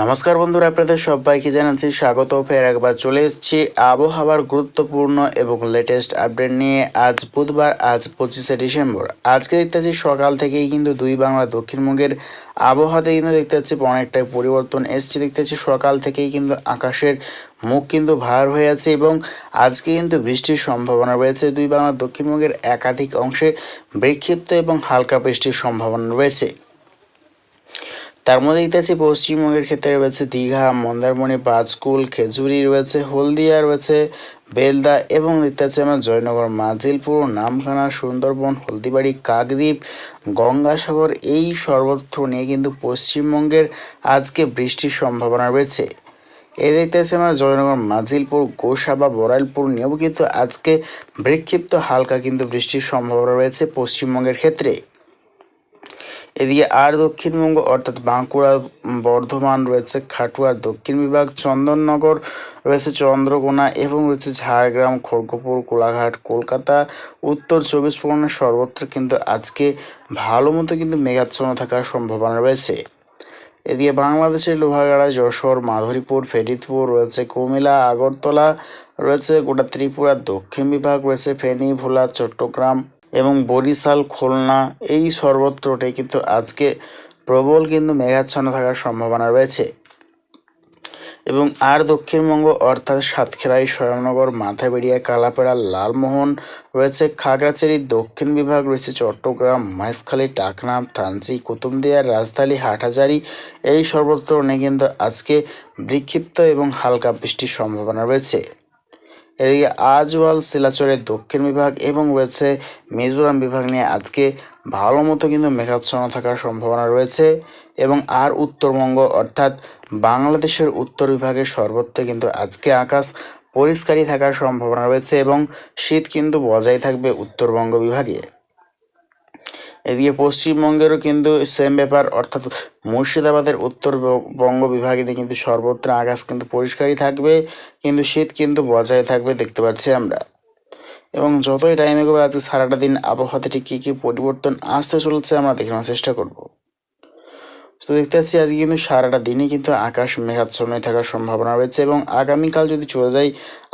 নমস্কার বন্ধুরা, আপনাদের সবাইকে জানাচ্ছি স্বাগত ফের একবার চলে এসেছি আবহাওয়ার গুরুত্বপূর্ণ এবং লেটেস্ট আপডেট নিয়ে আজ বুধবার, আজ পঁচিশে ডিসেম্বর। আজকে দেখতে পাচ্ছি সকাল থেকেই কিন্তু দুই বাংলা দক্ষিণবঙ্গের আবহাওয়াতে কিন্তু দেখতে পাচ্ছি অনেকটাই পরিবর্তন এসছে। দেখতে পাচ্ছি সকাল থেকেই কিন্তু আকাশের মুখ কিন্তু ভার হয়ে আছে এবং আজকে কিন্তু বৃষ্টির সম্ভাবনা রয়েছে। দুই বাংলা দক্ষিণবঙ্গের একাধিক অংশে বিক্ষিপ্ত এবং হালকা বৃষ্টির সম্ভাবনা রয়েছে। তার মধ্যে পাচ্ছি পশ্চিমবঙ্গের ক্ষেত্রে রয়েছে দীঘা, মন্দারমণি পাঁচকুল খেজুরি রয়েছে, হলদিয়া রয়েছে, বেলদা এবং দেখতে পাচ্ছি আমার জয়নগর, মাজিলপুর, নামখানা, সুন্দরবন, হলদিবাড়ি, কাকদ্বীপ, গঙ্গাসাগর এই সর্বত্র নিয়ে কিন্তু পশ্চিমবঙ্গের আজকে বৃষ্টির সম্ভাবনা রয়েছে। এ দেখতে পাচ্ছি আমরা জয়নগর, মাজিলপুর, গোসা বা বরাইলপুর নিয়েও কিন্তু আজকে বিক্ষিপ্ত হালকা কিন্তু বৃষ্টির সম্ভাবনা রয়েছে পশ্চিমবঙ্গের ক্ষেত্রে। এদিকে আর দক্ষিণবঙ্গ অর্থাৎ বাঁকুড়া, বর্ধমান রয়েছে খাটুয়ার দক্ষিণ বিভাগ, চন্দননগর রয়েছে চন্দ্রকোনা এবং রয়েছে ঝাড়গ্রাম, খড়গপুর, কোলাঘাট, কলকাতা, উত্তর চব্বিশ পরগনার সর্বত্র কিন্তু আজকে ভালো মতো কিন্তু মেঘাচ্ছন্ন থাকার সম্ভাবনা রয়েছে। এদিকে বাংলাদেশের লোহাগাড়া, যশোর মাধুরীপুর ফেরিদপুর রয়েছে কুমিল্লা, আগরতলা রয়েছে গোটা ত্রিপুরার দক্ষিণ বিভাগ রয়েছে ফেনী, ভোলা, চট্টগ্রাম। এবং বরিশাল, খুলনা এই সর্বত্রটাই কিন্তু আজকে প্রবল কিন্তু মেঘাচ্ছন্ন থাকার সম্ভাবনা রয়েছে। এবং আর দক্ষিণবঙ্গ অর্থাৎ সাতক্ষীরাই স্বয়ংনগর, মাথাবেড়িয়া, কালাপাড়া, লালমোহন রয়েছে, খাগড়াছড়ি, দক্ষিণ বিভাগ রয়েছে, চট্টগ্রাম মহেশখালী টাকনাম, থানচি, কুতুবদিয়া, রাজধানী, হাটহাজারি এই সর্বত্র কিন্তু আজকে বিক্ষিপ্ত এবং হালকা বৃষ্টির সম্ভাবনা রয়েছে। এদিকে আজওয়াল, শিলাচরের দক্ষিণ বিভাগ এবং রয়েছে মিজোরাম বিভাগ নিয়ে আজকে ভালো মতো কিন্তু মেঘাচ্ছন্ন থাকার সম্ভাবনা রয়েছে এবং আর উত্তরবঙ্গ অর্থাৎ বাংলাদেশের উত্তর বিভাগের সর্বত্র কিন্তু আজকে আকাশ পরিষ্কারই থাকার সম্ভাবনা রয়েছে এবং শীত কিন্তু বজায় থাকবে উত্তরবঙ্গ বিভাগে। এদিকে পশ্চিমবঙ্গেরও কিন্তু সেম ব্যাপার, অর্থাৎ মুর্শিদাবাদের উত্তরবঙ্গ বিভাগে কিন্তু সর্বত্র আকাশ কিন্তু পরিষ্কারই থাকবে, কিন্তু শীত কিন্তু বজায় থাকবে দেখতে পাচ্ছি আমরা। এবং যতই টাইম এগোবে আজকে সারাটা দিন আবহাওয়াতে ঠিক কী কী পরিবর্তন আসতে চলেছে আমরা দেখানোর চেষ্টা করব। তো দেখতে পাচ্ছি আজকে কিন্তু সারাটা দিনই কিন্তু আকাশ মেঘাচ্ছন্ন থাকার সম্ভাবনা রয়েছে এবং আগামীকাল যদি চলে যাই,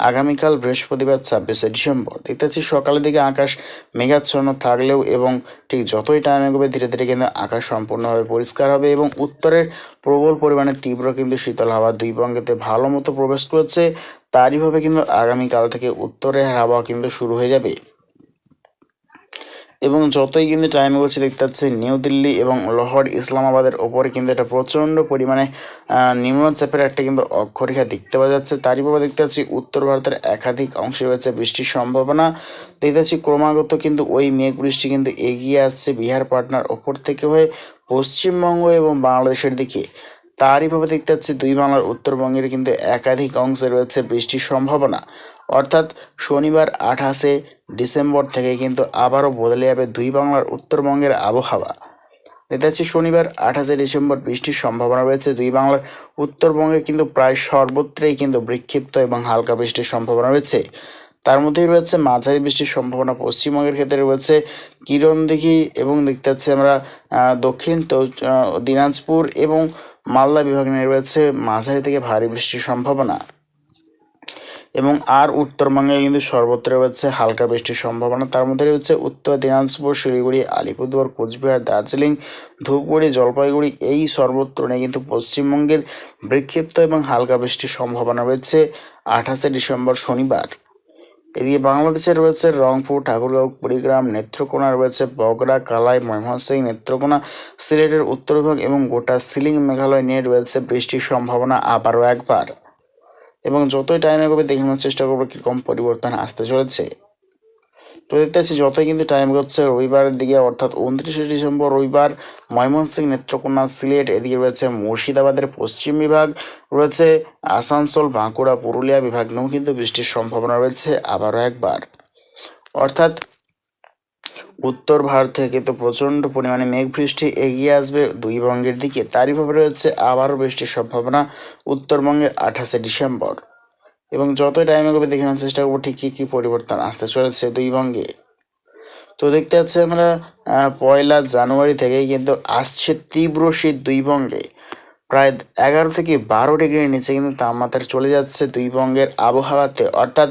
আগামীকাল বৃহস্পতিবার ছাব্বিশে ডিসেম্বর। দেখতে পাচ্ছি সকালের দিকে আকাশ মেঘাচ্ছন্ন থাকলেও এবং ঠিক যতই টাইম এগোবে ধীরে ধীরে কিন্তু আকাশ সম্পূর্ণভাবে পরিষ্কার হবে এবং উত্তরের প্রবল পরিমাণে তীব্র কিন্তু শীতল হাওয়া দুই বঙ্গেতে ভালো মতো প্রবেশ করছে। তারইভাবে কিন্তু আগামীকাল থেকে উত্তরের হাওয়া কিন্তু শুরু হয়ে যাবে। এবং যতই কিন্তু টাইম এগোচ্ছে দেখতে পাচ্ছি নিউ দিল্লি এবং লাহোর ইসলামাবাদের ওপরে কিন্তু একটা প্রচণ্ড পরিমাণে নিম্নচাপের একটা কিন্তু অক্ষরেখা দেখতে পাওয়া যাচ্ছে। তারই প্রভাবে দেখতে পাচ্ছি, উত্তর ভারতের একাধিক অংশে রয়েছে বৃষ্টির সম্ভাবনা। দেখতে পাচ্ছি, ক্রমাগত কিন্তু ওই মেঘ বৃষ্টি কিন্তু এগিয়ে আসছে বিহার, পাটনার ওপর থেকে হয়ে পশ্চিমবঙ্গ এবং বাংলাদেশের দিকে। তারই ভাবে দেখতে পাচ্ছি দুই বাংলার উত্তরবঙ্গের কিন্তু একাধিক অংশে রয়েছে বৃষ্টির সম্ভাবনা। অর্থাৎ শনিবার আঠাশে ডিসেম্বর থেকে কিন্তু আবারও বদলে যাবে দুই বাংলার উত্তরবঙ্গের আবহাওয়া। দেখতে পাচ্ছি শনিবার আঠাশে ডিসেম্বর বৃষ্টির সম্ভাবনা রয়েছে। দুই বাংলার উত্তরবঙ্গে কিন্তু প্রায় সর্বত্রই কিন্তু বিক্ষিপ্ত এবং হালকা বৃষ্টির সম্ভাবনা রয়েছে। তার মধ্যেই রয়েছে মাঝারি বৃষ্টির সম্ভাবনা। পশ্চিমবঙ্গের ক্ষেত্রে রয়েছে কিরণদিঘি এবং দেখতে পাচ্ছি আমরা দক্ষিণ দিনাজপুর এবং মালদা বিভাগ রয়েছে মাঝারি থেকে ভারী বৃষ্টির সম্ভাবনা। এবং আর উত্তরবঙ্গে কিন্তু সর্বত্র রয়েছে হালকা বৃষ্টির সম্ভাবনা। তার মধ্যে রয়েছে উত্তর দিনাজপুর, শিলিগুড়ি, আলিপুরদুয়ার, কোচবিহার, দার্জিলিং, ধূপগুড়ি, জলপাইগুড়ি, এই সর্বত্র নিয়ে কিন্তু পশ্চিমবঙ্গের বিক্ষিপ্ত এবং হালকা বৃষ্টির সম্ভাবনা রয়েছে আঠাশে ডিসেম্বর শনিবার। এদিকে বাংলাদেশে রয়েছে রংপুর, ঠাকুরগাঁও, কুড়িগ্রাম, নেত্রকোনা, রয়েছে বগরা কালাই, ময়মনসিংহ, নেত্রকোনা, সিলেটের উত্তর বিভাগ এবং গোটা সিলিং মেঘালয় নিয়ে রয়েছে বৃষ্টির সম্ভাবনা আবারও একবার। এবং যতই টাইম এগোবে দেখানোর চেষ্টা করব কীরকম পরিবর্তন আসতে চলেছে। তো দেখতে পাচ্ছি যতই কিন্তু টাইম হচ্ছে রবিবারের দিকে অর্থাৎ উনত্রিশে ডিসেম্বর রবিবার ময়মনসিংহ নেত্রকোনা সিলেট, এদিকে রয়েছে মুর্শিদাবাদের পশ্চিম বিভাগ, রয়েছে আসানসোল, বাঁকুড়া, পুরুলিয়া বিভাগ নিয়েও কিন্তু বৃষ্টির সম্ভাবনা রয়েছে আবারও একবার। অর্থাৎ উত্তর ভারত থেকে কিন্তু প্রচণ্ড পরিমাণে মেঘ বৃষ্টি এগিয়ে আসবে দুই বঙ্গের দিকে। তারই ভাবে রয়েছে আবারও বৃষ্টির সম্ভাবনা উত্তরবঙ্গে আঠাশে ডিসেম্বর। এবং যতই টাইম এগোবে দেখে নেওয়ার চেষ্টা করব, ঠিক কী কী পরিবর্তন আসতে চলেছে দুই বঙ্গে। তো দেখতে পাচ্ছি আমরা পয়লা জানুয়ারি থেকেই কিন্তু আসছে তীব্র শীত দুই বঙ্গে। প্রায় এগারো থেকে বারো ডিগ্রির নিচে কিন্তু তাপমাত্রা চলে যাচ্ছে দুই বঙ্গের আবহাওয়াতে। অর্থাৎ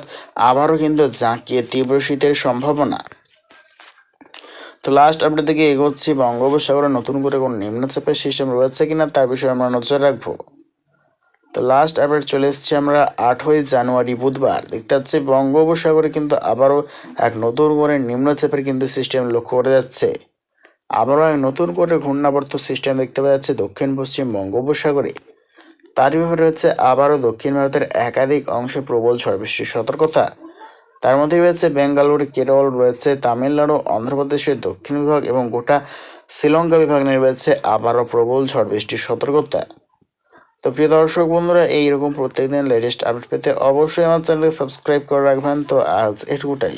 আবারও কিন্তু জাঁকিয়ে তীব্র শীতের সম্ভাবনা। তো লাস্ট আপডেট থেকে এগোচ্ছি বঙ্গোপসাগরে নতুন করে কোনো নিম্নচাপের সিস্টেম রয়েছে কিনা, তার বিষয়ে আমরা নজর রাখব। তো লাস্ট আপডেট চলে এসেছি আমরা আটই জানুয়ারি, বুধবার। দেখতে পাচ্ছি বঙ্গোপসাগরে কিন্তু আবারও এক নতুন করে নিম্নচাপের কিন্তু সিস্টেম লক্ষ্য করা যাচ্ছে। আবারও এক নতুন করে ঘূর্ণাবর্ত সিস্টেম দেখতে পাওয়া যাচ্ছে দক্ষিণ পশ্চিম বঙ্গোপসাগরে। তার ব্যাপারে রয়েছে আবারও দক্ষিণ ভারতের একাধিক অংশে প্রবল ঝড় বৃষ্টির সতর্কতা। তার মধ্যে রয়েছে বেঙ্গালুরু, কেরল, রয়েছে তামিলনাড়ু, অন্ধ্রপ্রদেশের দক্ষিণ বিভাগ এবং গোটা শ্রীলঙ্কা বিভাগ নিয়ে রয়েছে আবারও প্রবল ঝড় বৃষ্টির সতর্কতা। তো প্রিয় দর্শক বন্ধুরা, এইরকম প্রত্যেকদিন লেটেস্ট আপডেট পেতে অবশ্যই আমার চ্যানেলকে সাবস্ক্রাইব করে রাখবেন। তো আজ এটুকুটাই।